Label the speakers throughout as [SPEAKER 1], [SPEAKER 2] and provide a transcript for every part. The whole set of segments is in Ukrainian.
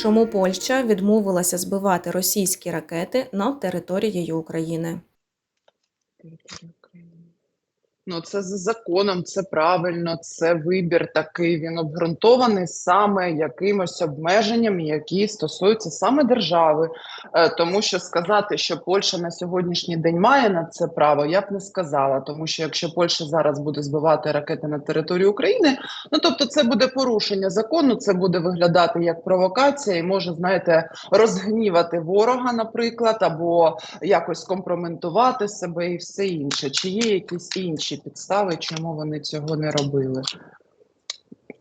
[SPEAKER 1] Чому Польща відмовилася збивати російські ракети над територією України?
[SPEAKER 2] Ну, це за законом, це правильно, це вибір такий. Він обґрунтований саме якимось обмеженням, які стосуються саме держави. Е, тому що сказати, що Польща на сьогоднішній день має на це право, я б не сказала. Тому що якщо Польща зараз буде збивати ракети на територію України, ну тобто це буде порушення закону, це буде виглядати як провокація, і може, знаєте, розгнівати ворога, наприклад, або якось компрометувати себе і все інше. Чи є якісь інші підстави, чому вони цього не робили?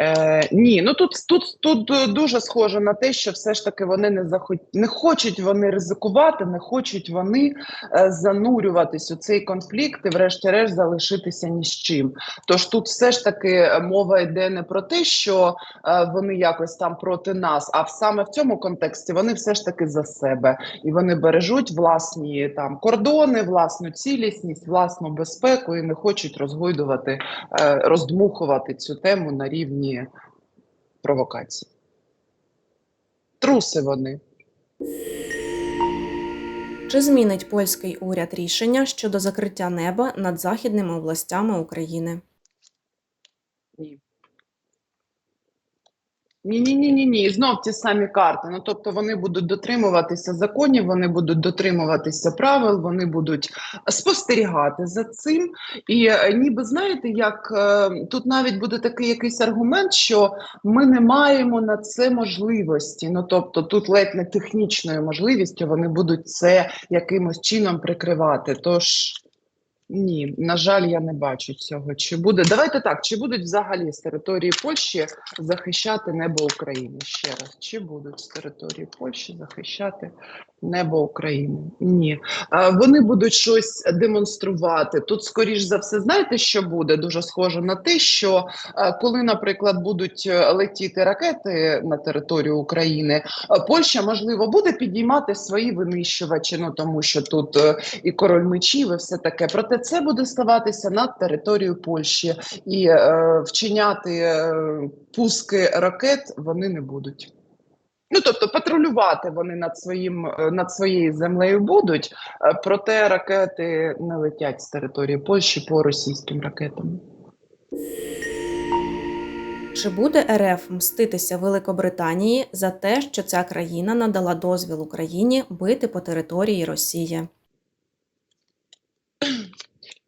[SPEAKER 2] Е, ні, ну тут, тут, тут е, дуже схоже на те, що все ж таки вони не захот... не хочуть вони ризикувати, не хочуть вони е, занурюватись у цей конфлікт і, врешті-решт, залишитися ні з чим. Тож тут все ж таки мова йде не про те, що е, вони якось там проти нас, а саме в цьому контексті вони все ж таки за себе і вони бережуть власні там кордони, власну цілісність, власну безпеку і не хочуть розгойдувати, е, роздмухувати цю тему на рівні провокацій. Труси вони.
[SPEAKER 1] Чи змінить польський уряд рішення щодо закриття неба над західними областями України?
[SPEAKER 2] Ні. Ні, ні, ні, ні. Знов ті самі карти. Ну тобто вони будуть дотримуватися законів, вони будуть дотримуватися правил, вони будуть спостерігати за цим. І е, ніби знаєте, як е, тут навіть буде такий якийсь аргумент, що ми не маємо на це можливості. Ну тобто, тут ледь не технічною можливістю вони будуть це якимось чином прикривати. Тож. Ні, на жаль, я не бачу цього. Чи буде давайте так? Чи будуть взагалі з території Польщі захищати небо України? Ще раз, чи будуть з території Польщі захищати небо України? Ні, вони будуть щось демонструвати. Тут, скоріш за все, знаєте, що буде дуже схоже на те, що коли, наприклад, будуть е, летіти ракети на територію України, а, Польща можливо буде підіймати свої винищувачі. Ну тому що тут е, і король мечів, і все таке. Проте це буде ставатися над територією Польщі і е, вчиняти е, пуски ракет вони не будуть. Ну тобто патрулювати вони над своїм е, над своєю землею будуть, е, проте ракети не летять з території Польщі по російським ракетам.
[SPEAKER 1] Чи буде РФ мститися Великобританії за те, що ця країна надала дозвіл Україні бити по території Росії?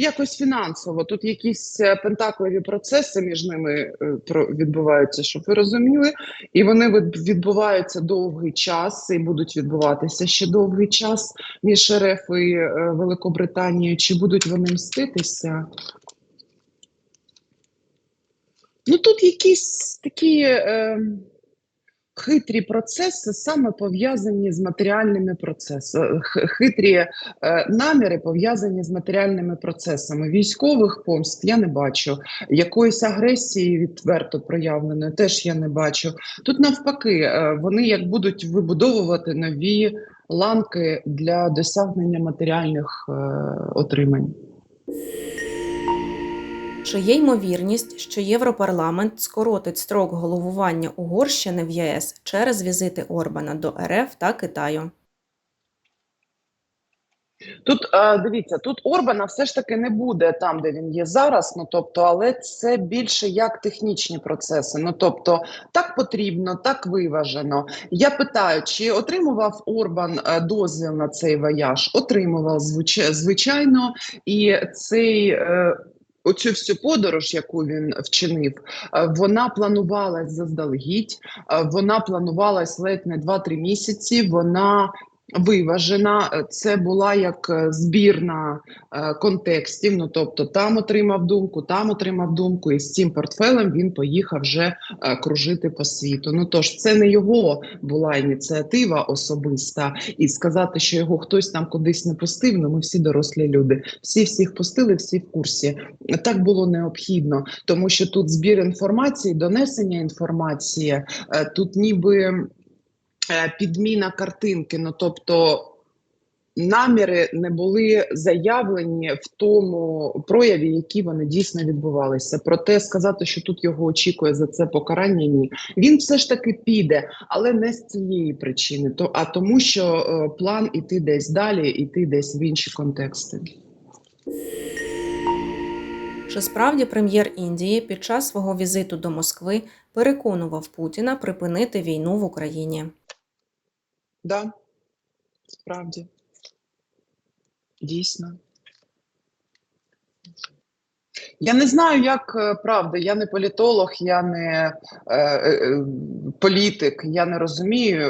[SPEAKER 2] Якось фінансово тут якісь е, пентаклові процеси між ними е, відбуваються, щоб ви розуміли, і вони відбуваються довгий час і будуть відбуватися ще довгий час між РФ і е, Великобританією. Чи будуть вони мститися? Ну тут якісь такі е, хитрі процеси, саме пов'язані з матеріальними процесами, хитрі е, наміри пов'язані з матеріальними процесами. Військових помст я не бачу, якоїсь агресії відверто проявленої теж я не бачу. Тут навпаки, е, вони як будуть вибудовувати нові ланки для досягнення матеріальних е, отримань.
[SPEAKER 1] Чи є ймовірність, що Європарламент скоротить строк головування Угорщини в ЄС через візити Орбана до РФ та Китаю?
[SPEAKER 2] Тут е, дивіться, тут Орбана все ж таки не буде там, де він є зараз. Ну тобто, але це більше як технічні процеси. Ну тобто, так потрібно, так виважено. Я питаю, чи отримував Орбан е, дозвіл на цей вояж? Отримував звичайно, і цей. Оцю всю подорож, яку він вчинив, е, вона планувалась заздалегідь, е, вона планувалась ледь не 2-3 місяці. Вона виважена. Це була як е, збірна е, контекстів. Ну тобто, там отримав думку, там отримав думку, і з цим портфелем він поїхав вже е, кружити по світу. Ну тож це не його була ініціатива особиста, і сказати, що його хтось там кудись не пустив. Ну ми всі дорослі люди. Всі всіх пустили, всі в курсі. Так було необхідно, тому що тут збір інформації, донесення інформації, тут ніби підміна картинки. Ну тобто наміри не були заявлені в тому прояві, які вони дійсно відбувалися. Проте сказати, що тут його очікує за це покарання, ні. Він все ж таки піде, але не з цієї причини, то а тому, що е, план іти десь далі, іти десь в інші контексти.
[SPEAKER 1] Чи справді прем'єр Індії під час свого візиту до Москви переконував Путіна припинити війну в Україні?
[SPEAKER 2] Да, справді. Дійсно. Я не знаю, як е, правда, я не політолог, я не е, е, політик, я не розумію,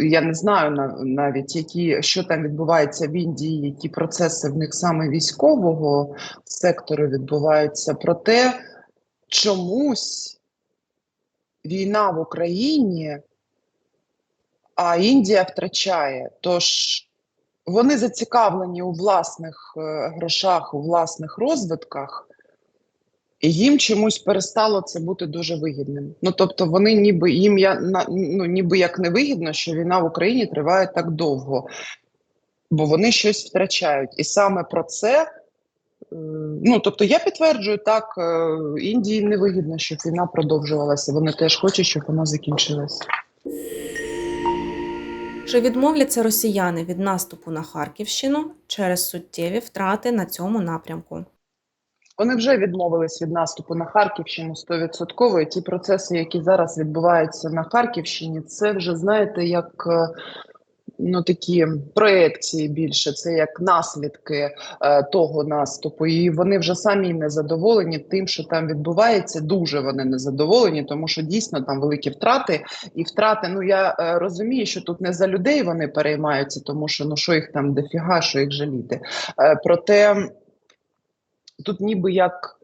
[SPEAKER 2] е, я не знаю нав- навіть, які, що там відбувається в Індії, які процеси в них саме військового сектору відбуваються. Проте чомусь війна в Україні, а Індія втрачає. Тож вони зацікавлені у власних е, грошах, у власних розвитках, і їм чомусь перестало це бути дуже вигідним. Ну тобто, вони ніби їм я ну ніби як не вигідно, що війна в Україні триває так довго, бо вони щось втрачають. І саме про це. е, Ну, тобто я підтверджую так, е, Індії не вигідно, щоб війна продовжувалася. Вони теж хочуть, щоб вона закінчилася.
[SPEAKER 1] Чи відмовляться росіяни від наступу на Харківщину через суттєві втрати на цьому напрямку?
[SPEAKER 2] Вони вже відмовились від наступу на Харківщину 100%. І ті процеси, які зараз відбуваються на Харківщині, це вже знаєте, як е, ну такі проекції більше, це як наслідки е, того наступу. І вони вже самі не задоволені тим, що там відбувається. Дуже вони не задоволені, тому що дійсно там великі втрати. І втрати, ну я е, розумію, що тут не за людей вони переймаються, тому що ну що їх там дофіга, що їх жаліти. Е, проте тут ніби як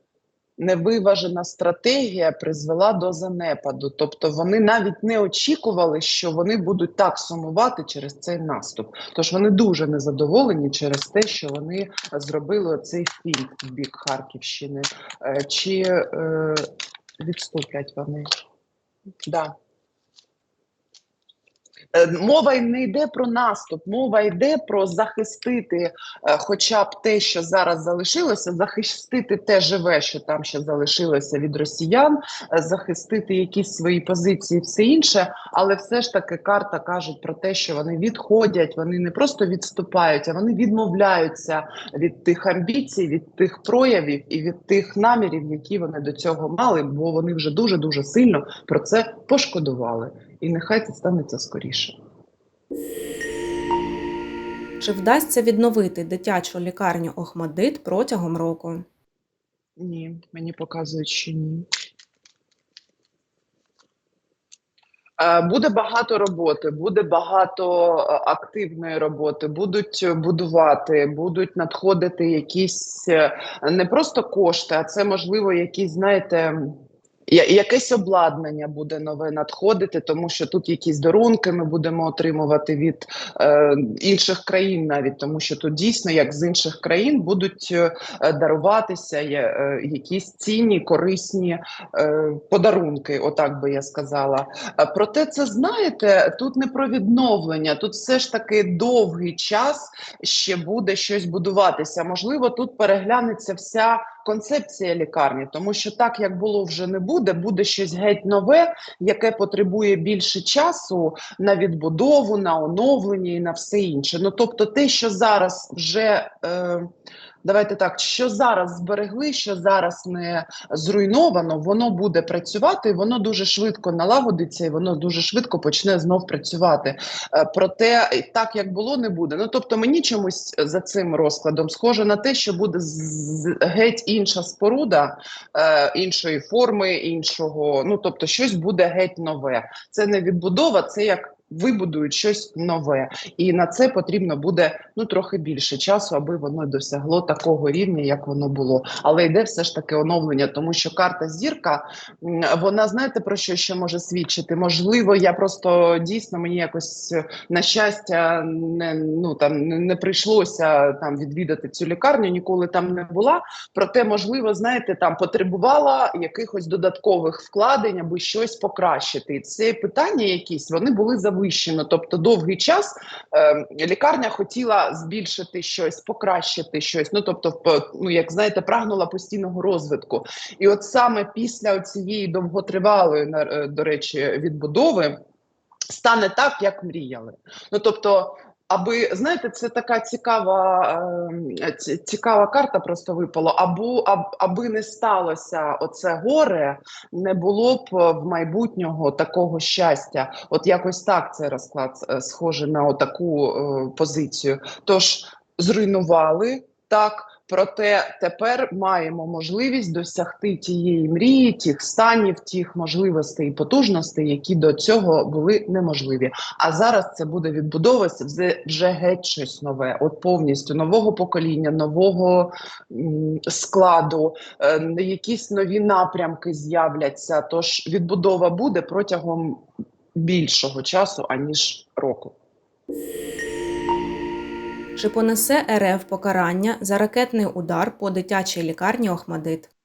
[SPEAKER 2] невиважена стратегія призвела до занепаду. Тобто вони навіть не очікували, що вони будуть так сумувати через цей наступ. Тож вони дуже незадоволені через те, що вони зробили цей фільм в бік Харківщини. Е, Чи е, відступлять вони? Да. Е, Мова не йде про наступ, мова йде про захистити е, хоча б те, що зараз залишилося, захистити те живе, що там ще залишилося від росіян, е, захистити якісь свої позиції, все інше. Але все ж таки карта кажуть про те, що вони відходять, вони не просто відступають, а вони відмовляються від тих амбіцій, від тих проявів і від тих намірів, які вони до цього мали, бо вони вже дуже дуже сильно про це пошкодували. І нехай це станеться скоріше.
[SPEAKER 1] Чи вдасться відновити дитячу лікарню Охмадит протягом року?
[SPEAKER 2] Ні, мені показують, що ні. Е, Буде багато роботи, буде багато е, активної роботи, будуть будувати, будуть надходити якісь е, не просто кошти, а це можливо якісь, знаєте, якесь обладнання буде нове надходити, тому що тут якісь дарунки ми будемо отримувати від е, інших країн, навіть тому що тут дійсно, як з інших країн, будуть е, е, даруватися є, е, якісь цінні, корисні е, подарунки, отак би я сказала. Е, Проте, це знаєте, тут не про відновлення, тут все ж таки довгий час ще буде щось будуватися. Можливо, тут переглянеться вся концепція лікарні, тому що так як було вже не буде, буде щось геть нове, яке потребує більше часу на відбудову, на оновлення і на все інше. Ну тобто, те, що зараз вже. Е, Давайте так, що зараз зберегли, що зараз не зруйновано, воно буде працювати, воно дуже швидко налагодиться, і воно дуже швидко почне знов працювати. Е, Проте так як було, не буде. Ну тобто, мені чомусь за цим розкладом схоже на те, що буде геть інша споруда, е, іншої форми, іншого. Ну тобто, щось буде геть нове. Це не відбудова, це як. Вибудують щось нове, і на це потрібно буде ну трохи більше часу, аби воно досягло такого рівня, як воно було. Але йде все ж таки оновлення, тому що карта зірка вона знаєте про що ще може свідчити? Можливо, я просто дійсно мені якось е, на щастя не ну там не, прийшлося там відвідати цю лікарню, ніколи там не була. Проте, можливо, знаєте, там потребувала якихось додаткових вкладень, аби щось покращити. І ці питання, якісь вони були завищено. Тобто, довгий час е, лікарня хотіла збільшити щось, покращити щось. Ну тобто, ну як знаєте, прагнула постійного розвитку. І от саме після цієї довготривалої, е, до речі, відбудови стане так, як мріяли. Ну тобто. Аби знаєте, це така цікава, е, цікава карта просто випала. Або аб- аби не сталося оце горе, не було б в майбутнього такого щастя. От якось так цей розклад схоже на таку позицію. Тож зруйнували так. Проте тепер маємо можливість досягти тієї мрії, тих станів, тих можливостей і потужностей, які до цього були неможливі. А зараз це буде відбудовуватися вже, вже геть щось нове, от повністю нового покоління, нового м, складу, е, якісь нові напрямки з'являться. Тож відбудова буде протягом більшого часу аніж року.
[SPEAKER 1] Чи понесе РФ покарання за ракетний удар по дитячій лікарні Охмадит?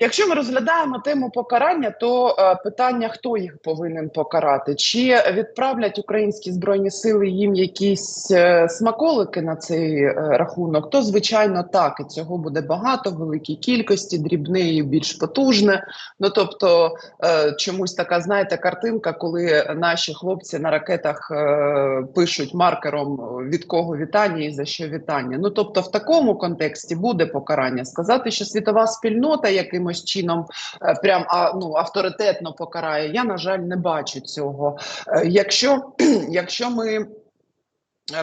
[SPEAKER 2] Якщо ми розглядаємо тему покарання, то е, питання, хто їх повинен покарати, чи відправлять українські збройні сили їм якісь е, смаколики на цей е, рахунок, то звичайно так, і цього буде багато, великій кількості, дрібне і більш потужне. Ну тобто е, чомусь така, знаєте, картинка, коли наші хлопці на ракетах е, пишуть маркером від кого вітання і за що вітання. Ну тобто, в такому контексті буде покарання. Сказати, що світова спільнота якимось чином е, прям ну, авторитетно покарає. Я на жаль не бачу цього. Е, Якщо, якщо ми е,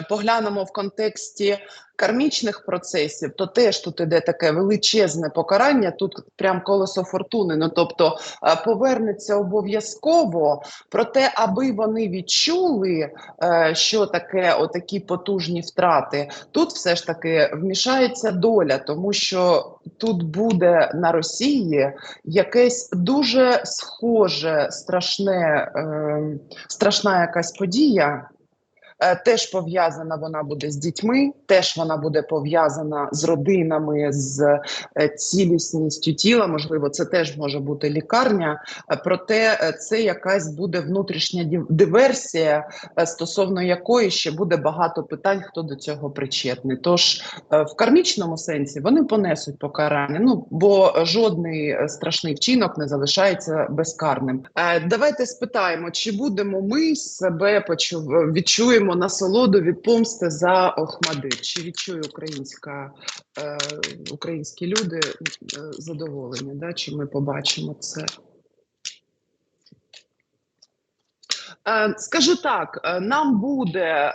[SPEAKER 2] поглянемо в контексті кармічних процесів, то теж тут іде таке величезне покарання. Тут прям колесо фортуни. Ну тобто е, повернеться обов'язково. Проте, аби вони відчули, е, що таке отакі потужні втрати, тут все ж таки вмішається доля, тому що тут буде на Росії якесь дуже схоже, страшне, е, страшна якась подія. Е, Теж пов'язана вона буде з дітьми, теж вона буде пов'язана з родинами, з е, цілісністю тіла. Можливо, це теж може бути лікарня. Е, Проте це якась буде внутрішня диверсія, стосовно якої ще буде багато питань, хто до цього причетний. Тож в кармічному сенсі вони понесуть покарання. Ну бо жодний страшний вчинок не залишається безкарним. Давайте спитаємо, чи будемо ми себе почув відчуємо насолоду від помсти за Охмадит? Чи відчує українська е, українські люди е, задоволення? Да? Чи ми побачимо це? Е, Скажу так, е, нам буде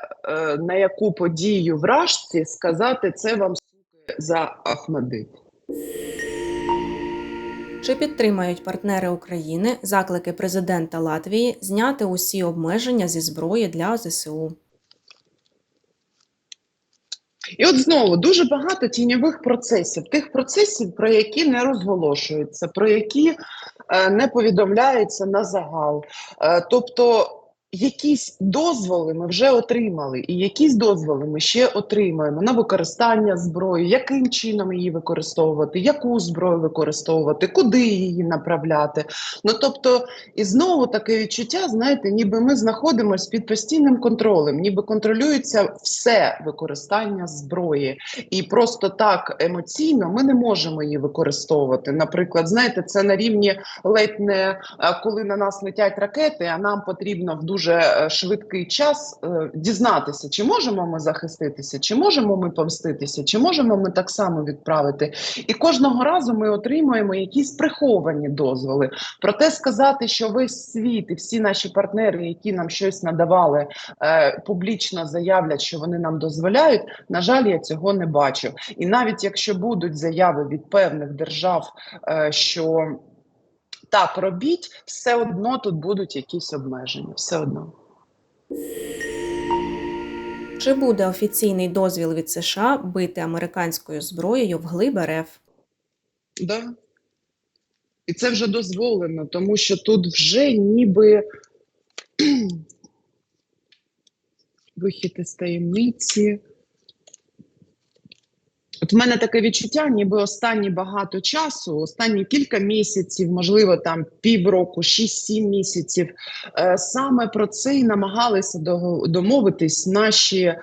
[SPEAKER 2] на яку подію в Рашці сказати це вам суки за Ахмадит.
[SPEAKER 1] Чи підтримають партнери України заклики президента Латвії зняти усі обмеження зі зброї для ЗСУ?
[SPEAKER 2] І от знову дуже багато тіньових процесів, тих процесів, про які не розголошуються, про які е, не повідомляються на загал. Е, тобто якісь дозволи ми вже отримали, і якісь дозволи ми ще отримаємо на використання зброї, яким чином її використовувати, яку зброю використовувати, куди її направляти. Ну тобто, і знову таке відчуття, знаєте, ніби ми знаходимося під постійним контролем, ніби контролюється все використання зброї, і просто так емоційно ми не можемо її використовувати. Наприклад, знаєте, це на рівні ледь не коли на нас летять ракети, а нам потрібно в дуже е, швидкий час е, дізнатися, чи можемо ми захиститися, чи можемо ми помститися, чи можемо ми так само відправити. І кожного разу ми отримуємо якісь приховані дозволи. Проте сказати, що весь світ і всі наші партнери, які нам щось надавали, е, публічно заявлять, що вони нам дозволяють. На жаль, я цього не бачу. І навіть якщо будуть заяви від певних держав, що так робіть, все одно тут будуть якісь обмеження. Все одно.
[SPEAKER 1] Чи буде офіційний дозвіл від США бити американською зброєю вглиб РФ?
[SPEAKER 2] Да. І це вже дозволено, тому що тут вже ніби вихід із таємниці. От в мене таке відчуття, ніби останні багато часу, останні кілька місяців, можливо, там півроку, 6-7 місяців, е, саме про це і намагалися домовитись наші е,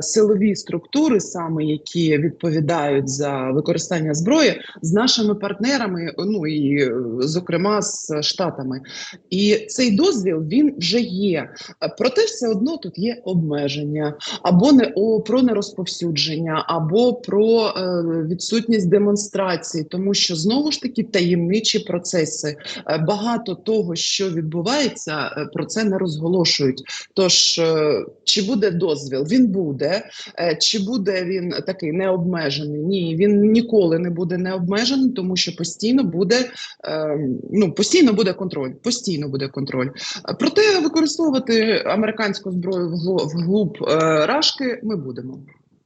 [SPEAKER 2] силові структури, саме які відповідають за використання зброї, з нашими партнерами, ну і зокрема з штатами. І цей дозвіл він вже є. Проте все одно тут є обмеження або не о про нерозповсюдження, або про е, відсутність демонстрацій, тому що знову ж таки таємничі процеси. Е, багато того, що відбувається, е, про це не розголошують. Тож чи буде дозвіл? Він буде. Чи буде він такий необмежений? Ні, він ніколи не буде необмежений, тому що постійно буде ну постійно буде контроль. Постійно буде контроль. Проте використовувати американську зброю вглуб рашки ми будемо.